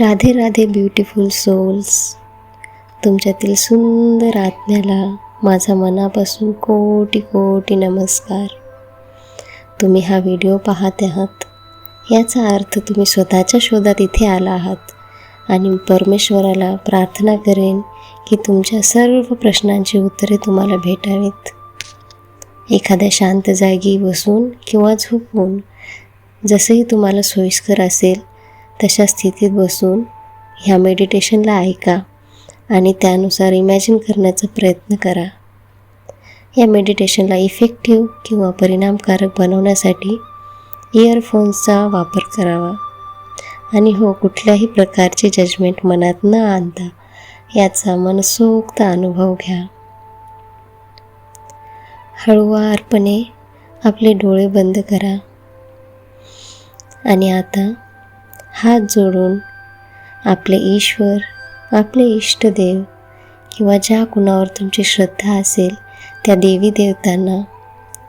Radhe Radhe beautiful souls तुमच्यातील सुंदर आत्म्याला माझा मनापासून कोटी कोटी नमस्कार. तुम्ही हा व्हिडिओ पाहत आहात. याचा अर्थ तुम्ही स्वतःच्या शोधात इथे आला आहात. आणि परमेश्वराला प्रार्थना करेन की तुमच्या सर्व प्रश्नांची उत्तरे तुम्हाला भेटावीत. एखाद्या शांत जागी बसून किंवा झोपून जसंही तुम्हाला सोयीस्कर असेल तशा स्थितीत बसून ह्या मेडिटेशनला ऐका आणि त्यानुसार इमॅजिन करण्याचा प्रयत्न करा. या मेडिटेशनला इफेक्टिव्ह किंवा परिणामकारक बनवण्यासाठी इयरफोन्सचा वापर करावा. आणि हो कुठल्याही प्रकारचे जजमेंट मनात न आणता याचा मनसोक्त अनुभव घ्या. हळुवारपणे आपले डोळे बंद करा. आणि आता हात जोडून आपले ईश्वर आपले इष्टदेव किंवा ज्या कुणावर तुमची श्रद्धा असेल त्या देवी देवतांना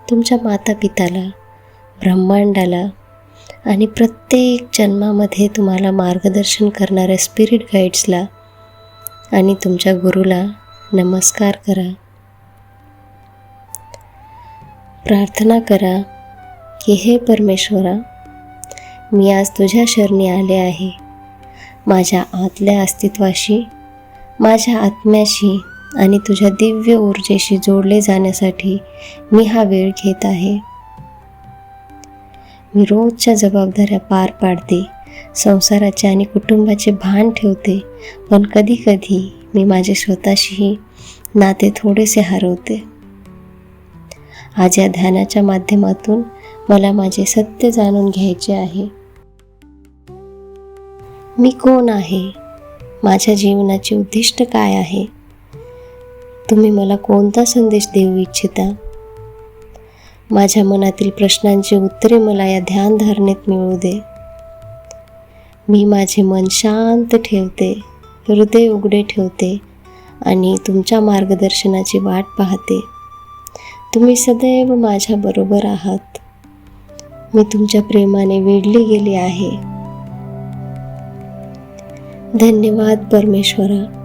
तुमच्या माता पिताला ब्रह्मांडाला आणि प्रत्येक जन्मामध्ये तुम्हाला मार्गदर्शन करणाऱ्या स्पिरिट गाईड्सला आणि तुमच्या गुरुला नमस्कार करा. प्रार्थना करा की हे परमेश्वरा मी आज तुझ्या शरणी आले आहे. माझ्या आतल्या अस्तित्वाशी माझ्या आत्म्याशी आणि तुझ्या दिव्य ऊर्जेशी जोडले जाण्यासाठी मी हा वेळ घेत आहे. मी रोजच्या जबाबदाऱ्या पार पाडते संसाराचे आणि कुटुंबाचे भान ठेवते पण कधीकधी मी माझे स्वतःशीही नाते थोडेसे हरवते. आज या ध्यानाच्या माध्यमातून मला माझे सत्य जाणून घ्यायचे आहे. मी कोण आहे? माझ्या जीवनाचे उद्दिष्ट काय आहे? तुम्ही मला कोणता संदेश देऊ इच्छिता? माझ्या मनातील प्रश्नांची उत्तरे मला या ध्यानधारणेत मिळू दे. मी माझे मन शांत ठेवते हृदय उघडे ठेवते आणि तुमच्या मार्गदर्शनाची वाट पाहते. तुम्ही सदैव माझ्याबरोबर आहात. मी तुमच्या प्रेमाने वेढली गेली आहे. धन्यवाद परमेश्वरा.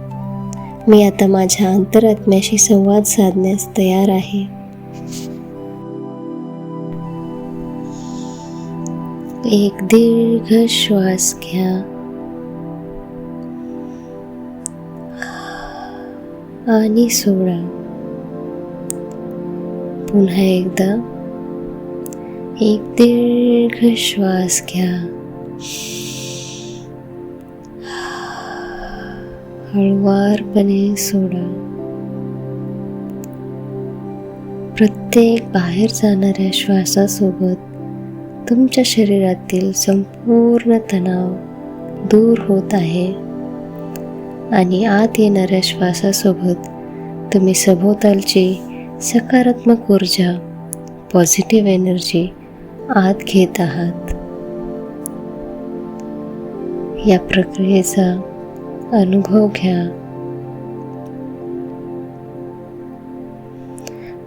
मी आता माझ्या अंतरात्म्याशी संवाद साधण्यास तयार आहे. एक दीर्घ श्वास घ्या. आणि सोडा. पुन्हा एकदा. एक दीर्घ श्वास घ्या. हळुवारपणे सोडा. प्रत्येक बाहेर जाणाऱ्या श्वासासोबत तुमच्या शरीरातील संपूर्ण तणाव दूर होत आहे. आणि आत येणाऱ्या श्वासासोबत तुम्ही सभोवतालची सकारात्मक ऊर्जा पॉझिटिव्ह एनर्जी आत घेत आहात. या प्रक्रियेचा अनुभव घ्या.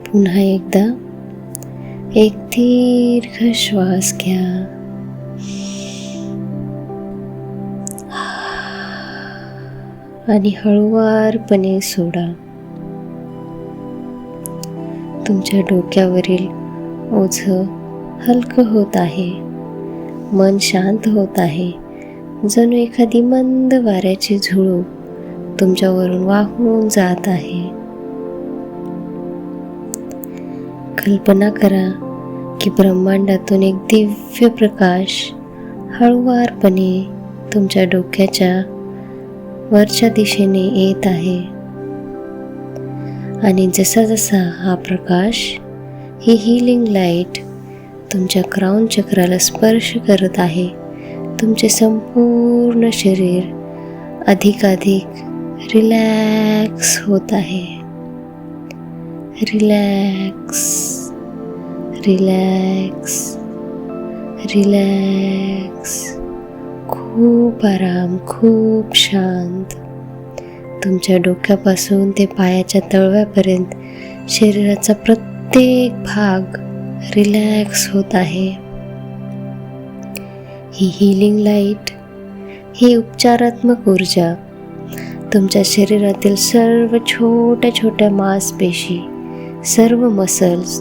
पुन्हा एकदा. एक दीर्घ श्वास घ्या. आणि हळुवारपणे सोडा. तुमच्या डोक्यावरील ओझ हलकं होत आहे. मन शांत होत आहे. जणू एखादी मंद वाऱ्याची झुळूक तुमच्यावरून वाहून जात आहे. कल्पना करा की ब्रह्मांडातून एक दिव्य प्रकाश हळुवारपणे तुमच्या डोक्याच्या वरच्या दिशेने येत आहे. आणि जसा जसा हा प्रकाश ही हिलिंग लाइट तुमच्या क्राऊन चक्राला स्पर्श करत आहे तुमचे संपूर्ण शरीर अधिकाधिक रिलॅक्स होत आहे. Relax relax relax. खूप आराम खूप शांत. तुमच्या डोक्यापासून ते पायाच्या तळव्यापर्यंत शरीराचा प्रत्येक भाग रिलॅक्स होत आहे. ही हिलिंग लाइट ही उपचारात्मक ऊर्जा तुमच्या शरीरातील सर्व छोट्या छोट्या मांसपेशी सर्व मसल्स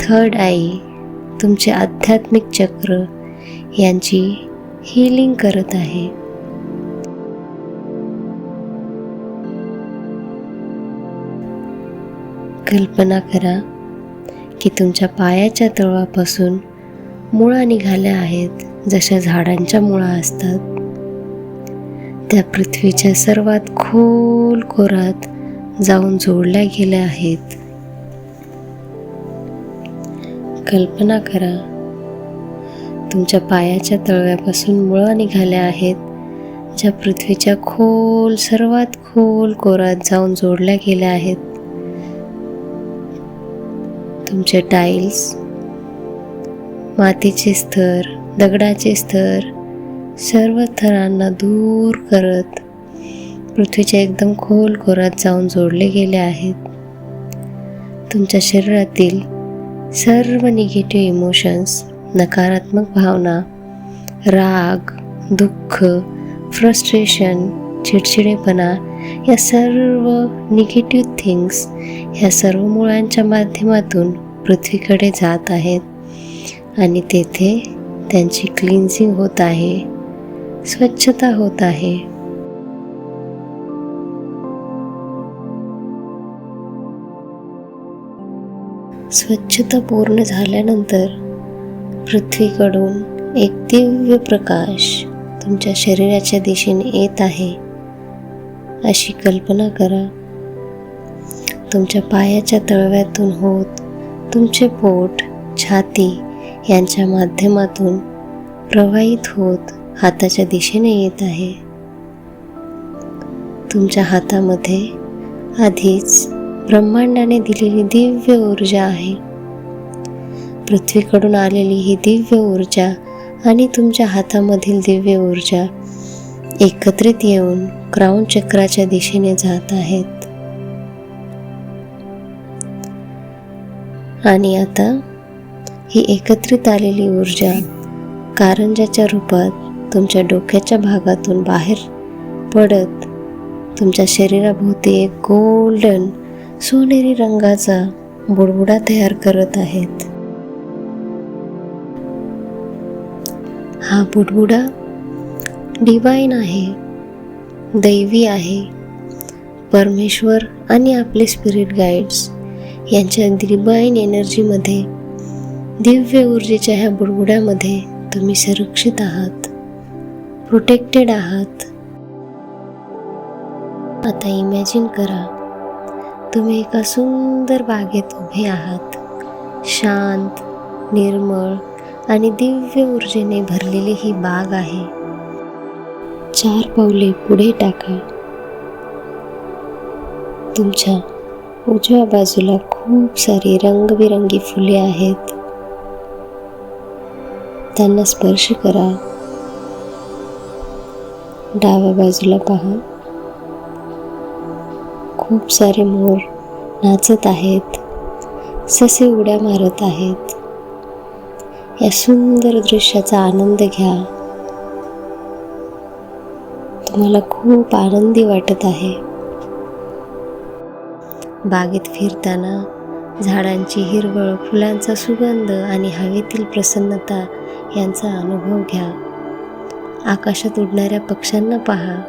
थर्ड आई तुमचे आध्यात्मिक चक्र यांची हिलिंग करत आहे. कल्पना करा की तुमच्या पायाच्या तळवापासून मुळा निघाल्या आहेत. जशा झाडांच्या मुळा असतात त्या पृथ्वीच्या सर्वात खोल खोरात जाऊन जोडल्या गेल्या आहेत. कल्पना करा तुमच्या पायाच्या तळव्यापासून मुळा निघाल्या आहेत ज्या पृथ्वीच्या खोल सर्वात खोल कोरात जाऊन जोडल्या गेल्या आहेत. तुमचे टाईल्स मातीचे स्तर दगडाचे स्तर सर्व थरांना दूर करत पृथ्वीच्या एकदम खोल खोरात जाऊन जोडले गेले आहेत. तुमच्या शरीरातील सर्व निगेटिव्ह इमोशन्स नकारात्मक भावना राग दुःख फ्रस्ट्रेशन चिडचिडेपणा या सर्व निगेटिव्ह थिंग्स ह्या सर्व मुळांच्या माध्यमातून पृथ्वीकडे जात आहेत आणि तेथे त्यांची क्लिन्झिंग होत आहे स्वच्छता होत आहे. स्वच्छता पूर्ण झाल्यानंतर पृथ्वीकडून एक दिव्य प्रकाश तुमच्या शरीराच्या दिशेने येत आहे. अशी कल्पना करा. तुमच्या पायाच्या तळव्यातून होत तुमचे पोट छाती यांच्या माध्यमातून प्रवाहित होत हाताच्या दिशेने येत आहे. तुमच्या हातामध्ये आधीच ब्रह्मांडाने दिलेली दिव्य ऊर्जा आहे. पृथ्वीकडून आलेली ही दिव्य ऊर्जा आणि तुमच्या हातामधील दिव्य ऊर्जा एकत्रित येऊन क्राऊन चक्राच्या दिशेने जात आहेत. आणि आता ही एकत्रित आलेली ऊर्जा कारंजाच्या रूपात तुमच्या डोक्याच्या भागातून बाहेर पडत तुमच्या शरीराभोवती एक गोल्डन सोनेरी रंगाचा बुडबुडा तयार करत आहेत. हा बुडबुडा डिवाईन आहे दैवी आहे परमेश्वर आणि आपले स्पिरिट गाईड्स यांच्या डिवाईन एनर्जीमध्ये दिव्य ऊर्जेच्या ह्या बुडबुड्यामध्ये तुम्ही सुरक्षित आहात. प्रोटेक्टेड आहात. आता इमॅजिन करा तुम्ही एका सुंदर बागेत उभे आहात. शांत निर्मळ आणि दिव्य ऊर्जेने भरलेली ही बाग आहे. चार पावले पुढे टाका. तुमच्या उजव्या बाजूला खूप सारी रंगबिरंगी फुले आहेत. त्यांना स्पर्श करा. डाव्या बाजूला पहा. खूप सारे मोर नाचत आहेत. ससे उड्या मारत आहेत. या सुंदर दृश्याचा आनंद घ्या. तुम्हाला खूप आनंदी वाटत आहे. बागेत फिरताना झाडांची हिरवळ फुलांचा सुगंध आणि हवेतील प्रसन्नता यांचा अनुभव घ्या. आकाशात उडणाऱ्या पक्ष्यांना पहा.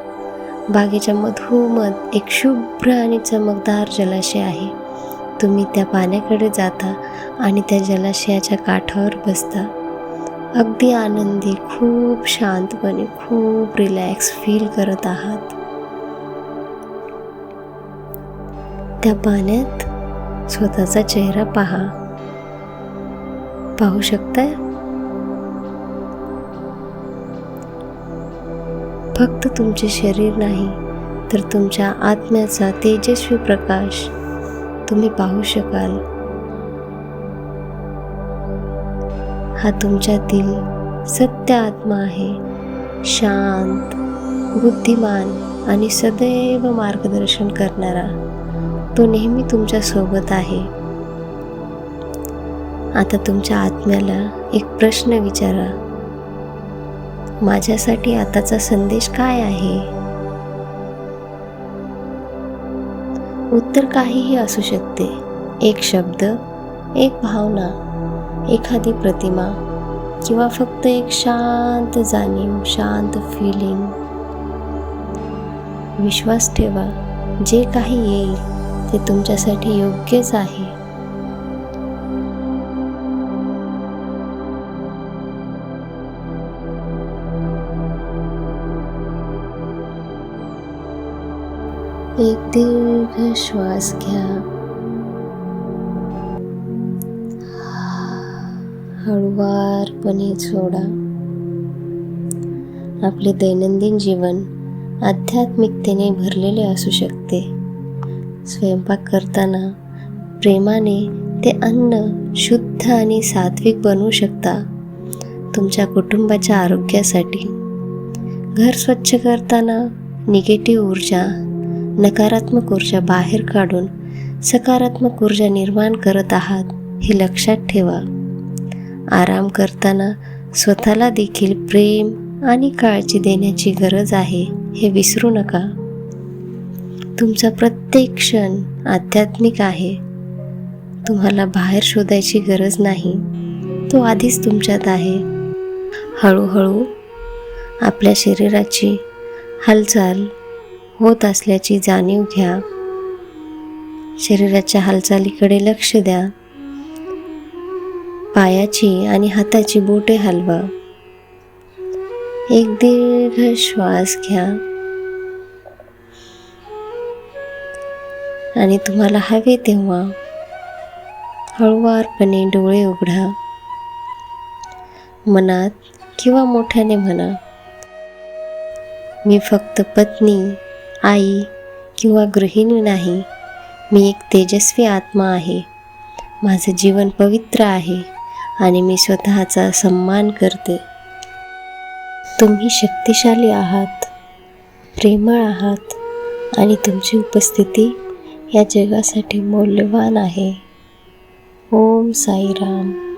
बागेच्या मधोमध एक शुभ्र आणि चमकदार जलाशय आहे. तुम्ही त्या पाण्याकडे जाता आणि त्या जलाशयाच्या काठावर बसता. अगदी आनंदी खूप शांतपणे खूप रिलॅक्स फील करत आहात. त्या पाण्यात स्वतःचा चेहरा पहा. पाहू शकताय? फक्त तुमचे शरीर नाही तर तुमच्या आत्म्याचा तेजस्वी प्रकाश तुम्ही पाहू शकाल. हा तुमच्यातील सत्य आत्मा आहे. शांत बुद्धिमान आणि सदैव मार्गदर्शन करणारा तो नेहमी तुमच्यासोबत आहे. आता तुमच्या आत्म्याला एक प्रश्न विचारा. माझ्यासाठी आताचा संदेश काय आहे? उत्तर काहीही असू शकते. एक शब्द एक भावना एखादी प्रतिमा किंवा फक्त एक शांत जाणीव शांत फिलिंग विश्वास ठेवा जे काही येईल ते तुमच्यासाठी योग्यच आहे. एक दीर्घ श्वास घ्या. हळुवारपणे सोडा. आपले दैनंदिन जीवन आध्यात्मिकतेने भरलेले असू शकते. स्वयंपाक करताना प्रेमाने ते अन्न शुद्ध आणि सात्विक बनवू शकता. तुमच्या कुटुंबाच्या आरोग्यासाठी. घर स्वच्छ करताना निगेटिव्ह ऊर्जा नकारात्मक ऊर्जा बाहेर काढून सकारात्मक ऊर्जा निर्माण करत आहात हे लक्षात ठेवा. आराम करताना स्वतःला देखील प्रेम आणि काळजी देण्याची गरज आहे हे विसरू नका. तुमचा प्रत्येक क्षण आध्यात्मिक आहे. तुम्हाला बाहेर शोधायची गरज नाही. तो आधीच तुमच्यात आहे. हळूहळू आपल्या शरीराची हालचाल होत असल्याची जाणीव घ्या. शरीराच्या हालचालीकडे लक्ष द्या. पायाची आणि हाताची बोटे हलवा. एक दीर्घ श्वास घ्या. आणि तुम्हाला हवे तेव्हा. हळुवारपणे डोळे उघडा. मनात किंवा मोठ्याने म्हणा. मी फक्त पत्नी आई किंवा गृहिणी नाही. मी एक तेजस्वी आत्मा आहे. माझं जीवन पवित्र आहे आणि मी स्वतःचा सन्मान करते. तुम्ही शक्तिशाली आहात प्रेमळ आहात आणि तुमची उपस्थिती या जगासाठी मौल्यवान आहे. ओम साईराम.